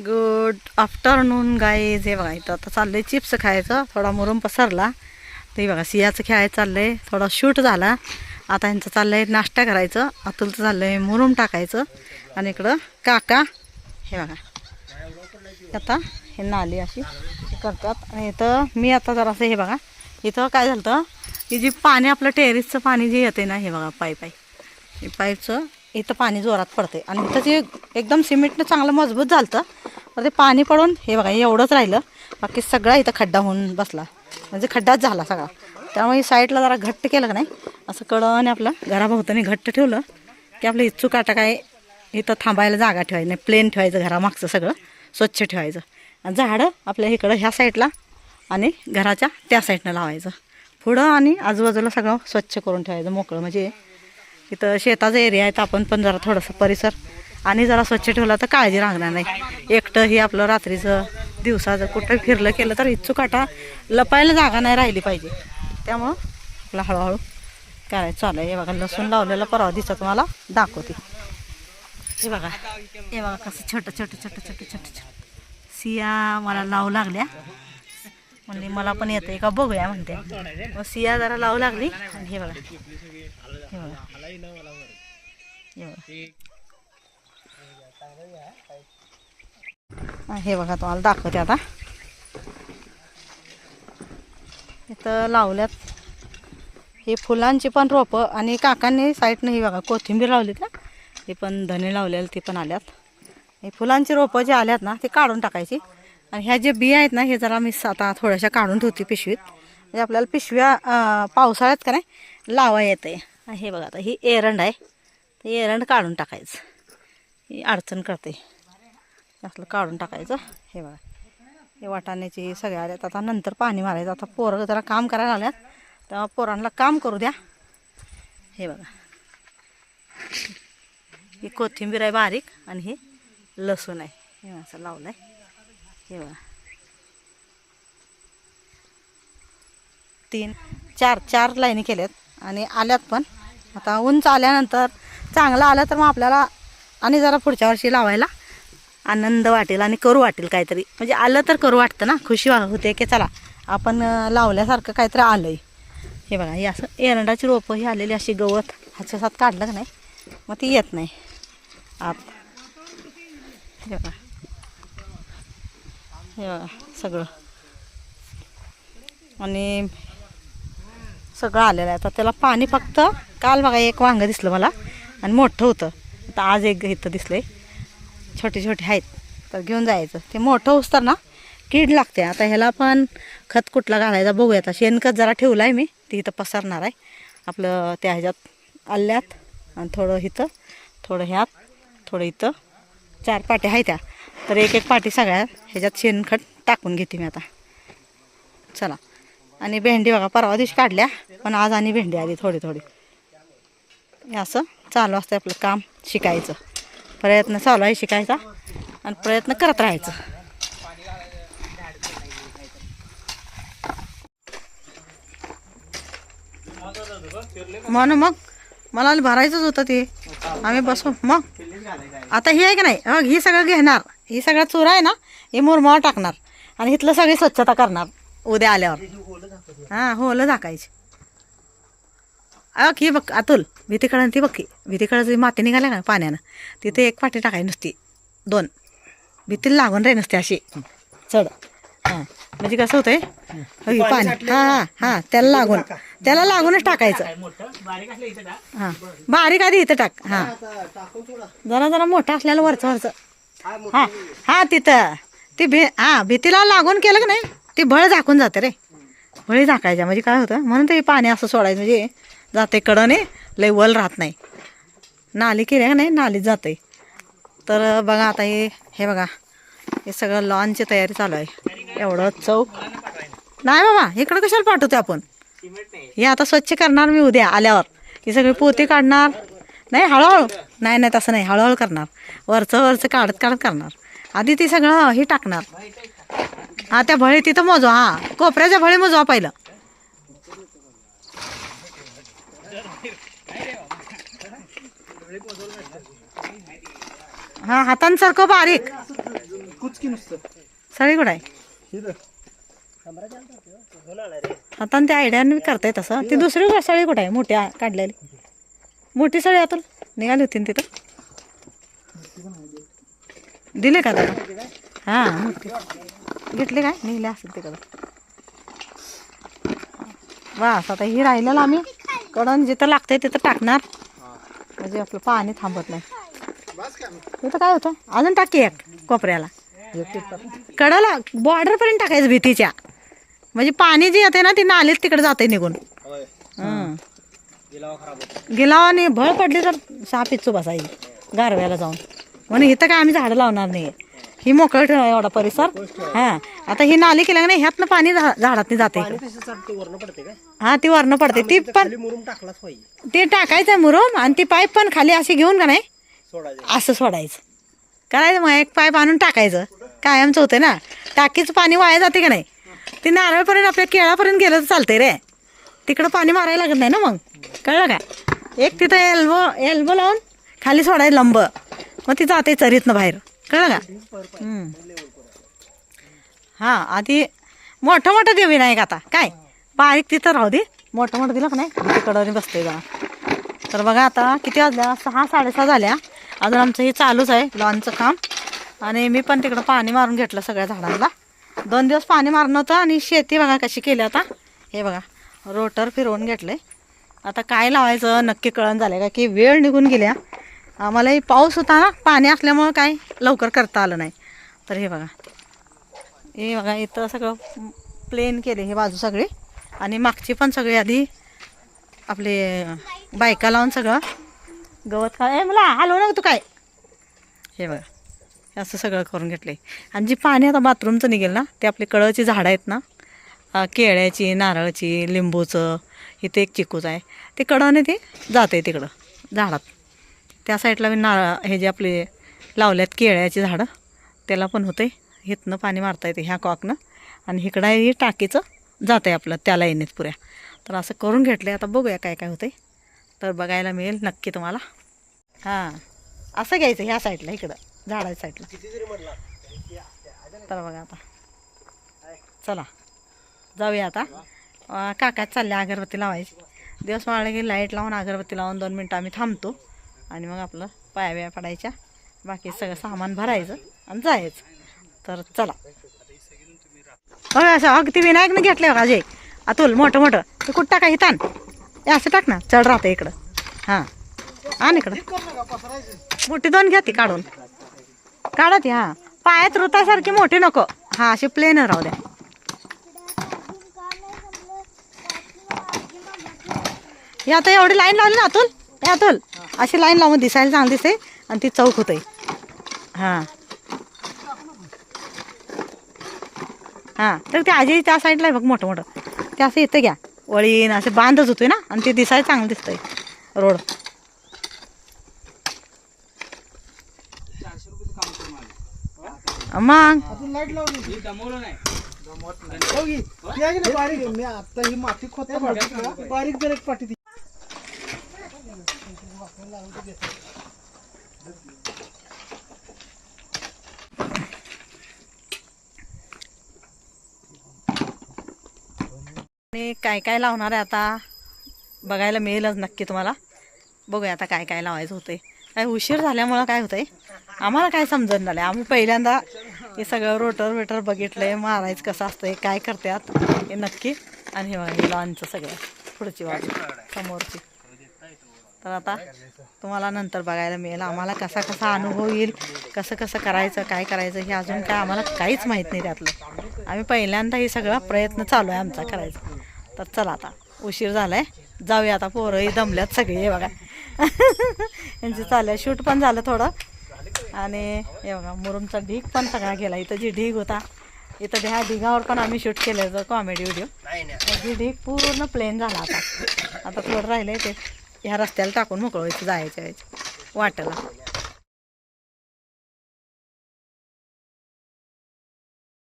Good afternoon guys हे बघा इथं आता चाललंय चिप्स खायचं. थोडा मुरुम पसरला. ते बघा सियाचं खेळायचं चाललंय. थोडा शूट झाला. आता यांचं चाललंय नाश्ता करायचं. अतुलचं चाललंय मुरुम टाकायचं. आणि इकडं काका. हे बघा. आता हे नाली अशी करतात. आणि इथं मी आता जरासं हे बघा. इथं काय झालं होतं की जी पाणी आपलं टेरिसचं पाणी जे येते ना हे बघा पाईप आहे. हे पाईपचं इथं पाणी जोरात पडते आणि इथं जे एकदम सिमेंटनं चांगलं मजबूत झालं होतं, तर ते पाणी पडून हे बघा एवढंच राहिलं. बाकी सगळा इथं खड्डा होऊन बसला. म्हणजे खड्डाच झाला सगळा. त्यामुळे साईडला जरा घट्ट केलं का नाही असं कळण आपलं. घराभोवतानी घट्ट ठेवलं की आपलं इच्छू काटा काय इथं थांबायला जागा ठेवायची नाही प्लेन ठेवायचं घरामागचं सगळं स्वच्छ ठेवायचं. आणि झाडं आपल्या इकडं ह्या साईडला आणि घराच्या त्या साईडनं लावायचं. पुढं आणि आजूबाजूला सगळं स्वच्छ करून ठेवायचं मोकळं. म्हणजे इथं शेताचा एरिया आहे तर आपण पण जरा थोडंसं परिसर आणि जरा स्वच्छ ठेवला तर काळजी लागणार नाही. एकटं ही आपलं रात्रीचं दिवसाचं कुठं फिरलं केलं तर इच्छू काटा लपायला जागा नाही राहिली पाहिजे. त्यामुळं आपलं हळूहळू करायचं चालू आहे. हे बघा लसूण लावलेलं परवा दिवसात तुम्हाला दाखवते. हे बघा हे बघा कसं छोटं छोटं छोटं छोटं छोटं छोटं. सिया मला लावू लागल्या. म्हणली मला पण येतं का? बघूया म्हणते. मग सिया जरा लावू लागली. आणि हे बघा हे बघा. हे बघा. हे बघा तुम्हाला दाखवते आता. इथं लावल्यात. हे फुलांची पण रोपं आणि काकांनी साईडनं ही बघा कोथिंबीर लावलीत ना? ते पण धने लावलेले ते पण आल्यात. हे फुलांची रोपं जे आल्यात ना ते काढून टाकायची. आणि ह्या जे बिया आहेत ना हे जरा मी आता थोड्याशा काढून ठेवते पिशवीत. म्हणजे आपल्याला पिशव्या पावसाळ्यात का नाही लावा येते. हे बघा आता ही एरंड आहे. ते एरंड काढून टाकायचं. अडचण करते. असलं काढून टाकायचं. हे बघा. हे वाटाण्याची सगळ्या आल्यात. आता नंतर पाणी मारायचं. आता पोरं जरा काम करायला आल्यात. तेव्हा पोरांना काम करू द्या. हे बघा. ही कोथिंबीर आहे बारीक आणि हे लसूण आहे. हे असं लावलं आहे हे बघा. तीन चार चार लाईनी केल्यात आणि आल्यात पण. आता उंच आल्यानंतर चांगलं आलं तर मग आपल्याला आणि जरा पुढच्या वर्षी लावायला आनंद वाटेल आणि करू वाटेल काहीतरी. म्हणजे आलं तर करू वाटतं ना? खुशी होते की चला आपण लावल्यासारखं काहीतरी आलं आहे हे बघा हे असं एरंडाची रोपं ही आलेली अशी गवत ह्याच्या काढलं का नाही? मग ती येत नाही. आप हे बघा. हे बघा सगळं. आणि सगळं आलेलं आहे. तर त्याला पाणी फक्त काल बघा एक वांगं दिसलं मला आणि मोठं होतं. आता आज एक इथं दिसले छोटे छोटे आहेत. तर घेऊन जायचं. ते मोठं उसतर ना कीड लागते. आता ह्याला पण खत कुठला घालायचा बघूया आता शेणखत जरा ठेवलं आहे मी. ते इथं पसरणार आहे. आपलं त्या ह्याच्यात आल्यात आणि थोडं इथं थोडं ह्यात थोडं इथं. चार पाट्या आहेत त्या. तर एक एक पाटी सगळ्या ह्याच्यात शेणखत टाकून घेते मी आता. चला. आणि भेंडी बघा परवा दिवशी काढल्या पण आज आणि भेंडी आली थोडी थोडी. हे असं चालू असतं आपलं काम. शिकायचं. प्रयत्न चालू आहे शिकायचा आणि प्रयत्न करत राहायचं. म्हणून मग मला भरायचंच होतं ते. आम्ही बसू मग. आता हे आहे की नाही? मग ही सगळं घेणार. ही सगळं चोर आहे ना हे मुरमावर टाकणार. आणि इथलं सगळी स्वच्छता करणार. उद्या आल्यावर. हां होलं झाकायची. अग ही बघ अतुल भीतीकडं ती बघ की. भीतीकडं जी माती निघाल्या ना पाण्यानं तिथे एक पाटी टाकायची नुसती. दोन. भीतीला लागून राही नुसती अशी. चढ. हां. म्हणजे कसं होतंय? हो, ही पाणी हां हां हां. त्याला लागून. त्याला लागूनच टाकायचं. हां. बारीक आधी इथं टाक. हां. जरा जरा मोठं असलेलं वरचं वरचं. हां. हां तिथं. ती भी हां भीतीला लागून केलं की नाही ती भळ झाकून जाते रे. भळी झाकायच्या. म्हणजे काय होतं? म्हणून ते पाणी असं सोडायचं. म्हणजे जाते कडने लय वल राहत नाही. नाली केल्या का नाही नालीत जाते. तर बघा आता हे हे बघा. हे सगळं लॉनची तयारी चालू आहे. एवढं चौक. नाही बाबा इकडं कशाला पाठवते आपण? हे आता स्वच्छ करणार मी उद्या आल्यावर. ही सगळी पोती काढणार. नाही हळूहळू. नाही नाही तसं नाही. हळूहळू करणार. वरचं वरचं काढत काढत करणार. आधी ती सगळं हे टाकणार. हा त्या भळी तिथं मोजवा. हा कोपऱ्याच्या भळी मोजवा पहिलं. हा हातांसारखं बारीक. कुचकी नुसतं. आहे? आता आणि त्या आयडियाने करताय तसं. ती दुसरी सळी कुठं आहे? मोठी काढलेली. मोठी सळी आतून निघाली होती ना तिथं? दिले का त्याला? हां. मोठी घेतले काय? निघले असेल तिकडं. बस आता ही राहिलेलं आम्ही. कडण जिथं लागतंय तिथं टाकणार. म्हणजे आपलं पाणी थांबत नाही. इथं काय होतं? अजून टाकी एक कोपऱ्याला. कडाला बॉर्डर पर्यंत टाकायचं भीतीच्या. म्हणजे पाणी जे येते ना ती नालीत तिकडे जाते निघून. हं. गिलावाने भळ पडली तर साप इच्छू बसायची. गारव्याला जाऊन. म्हणून इथं काय आम्ही झाडं लावणार नाही ही मोकळं ठेवा एवढा परिसर. हा. आता ही नाली केल्या नाही ह्यातनं पाणी झा- झाडात जाते. हा ती वरनं पडते. ती पण ते टाकायचं मुरुम आणि ती पाईप पण खाली अशी घेऊन का नाही? असं सोडायचं. करायचं मग एक पाईप आणून टाकायचं. कायमचं होतं ना. टाकीचं पाणी वाया जाते का नाही? ते नारळपर्यंत आपल्या केळापर्यंत गेलं तर चालतंय रे. तिकडं पाणी मारायला लागत नाही ना मग? कळलं का? एक तिथं एल्बो एल्बो लावून खाली सोडायचं लंब. मग ती जाते चरीतनं बाहेर. कळलं का? हां आधी मोठं मोठं देवी नाही का आता. काय? बारीक तिथं राहू दे. मोठं मोठं दिलं का नाही? तिकडं बसते जरा. तर बघा आता किती वाजल्या? सहा साडेसहा झाल्या. अजून आमचं हे चालूच आहे लॉनचं काम. आणि मी पण तिकडं पाणी मारून घेतलं सगळ्या झाडांना. दोन दिवस पाणी मारणं होतं आणि शेती बघा कशी केली आता. हे बघा रोटर फिरवून घेतलं आता काय लावायचं नक्की कळण झालं का? की वेळ निघून गेल्या. आम्हालाही पाऊस होता ना पाणी असल्यामुळं काय लवकर करता आलं नाही. तर हे बघा. हे बघा इथं सगळं प्लेन केले हे बाजू सगळी. आणि मागची पण सगळी आधी आपले बायका लावून सगळं गवत का ए मला हलव ना तू काय? हे बघा. असं सगळं करून घेतले आणि जी पाणी आता बाथरूमचं निघेल ना ते आपली कळची झाडं आहेत ना केळ्याची नारळाची लिंबूचं इथे एक चिकूच आहे. ते कडने ते जाते तिकडं झाडात. त्या साईडला मी नाळ हे जे आपले लावल्यात केळ्याची झाडं त्याला पण होते हिथनं पाणी मारता येते ह्या कॉकनं. आणि इकडं हे टाकीचं जात आहे आपलं त्या लाईनीत पुऱ्या. तर असं करून घेतलं आता बघूया काय काय होते तर बघायला मिळेल नक्की तुम्हाला. हां. असं घ्यायचं ह्या साईडला इकडं. झाडाच्या साईडला. तर बघा आता. चला. जाऊया आता. काकाच चालल्या अगरबत्ती लावायची. दिवस वाळले की लाइट लावून अगरबत्ती लावून दोन मिनटं आम्ही थांबतो. आणि मग आपलं पाया बिया पडायच्या. बाकी सगळं सामान भरायचं आणि जायचं. तर चला. बघा असं अगदी विनायकनं घेतलं बघा अजय अतुल मोठं मोठं. ते कुठं टाका हितान हे असं टाक ना. चढ राहतं इकडं. हां. आण इकडं. मोठी दोन घ्या ती काढून. काढा ती हां. पायात रुतासारखी मोठी नको. हां अशी प्लेन राहू द्या. हे आता एवढी लाईन लावली ना अतुल? हे अतुल अशी लाईन लावून दिसायला चांगली दिसते आणि ती चौक होते हां. हां तर ते आजी त्या साईडला आहे बघ मोठं मोठं. ते असं इथं घ्या. वळीन असे बांधच होतोय ना आणि ते दिसायला चांगलं दिसतंय. रोड. मग? बारीक? मी आता ही माती खोदता बारीक बारीक जर एक पाठी आणि काय काय लावणार आहे आता? बघायला मिळेलच नक्की तुम्हाला. बघूया आता काय काय लावायचं होतंय. काय उशीर झाल्यामुळं काय होतंय? आम्हाला काय समजून झालं आम्ही पहिल्यांदा हे सगळं रोटर वेटर बघितलंय मारायचं कसं असतंय काय करतात हे नक्की. आणि हे हे लॉनचं सगळं. पुढची बाजू समोरची. तर आता तुम्हाला नंतर बघायला मिळेल. आम्हाला कसा कसा अनुभव येईल कसं कसं करायचं काय करायचं हे अजून काय आम्हाला काहीच माहीत नाही त्यातलं. आम्ही पहिल्यांदा हे सगळा प्रयत्न चालू आहे आमचा करायचा. तर चला आता उशीर झाला आहे जाऊया आता पोरंही दमल्यात सगळे हे बघा. यांची चालू आहे शूट पण झालं थोडं. आणि हे बघा मुरुमचा ढीग पण सगळा गेला. इथं जी ढीग होता इथं ह्या ढिगावर पण आम्ही शूट केलं कॉमेडी व्हिडिओ ही ढीग पूर्ण प्लेन झाला आता. आता थोडं राहिलं ते. ह्या रस्त्याला टाकून मोकळवायचं जायच्या वेळेस वाटेला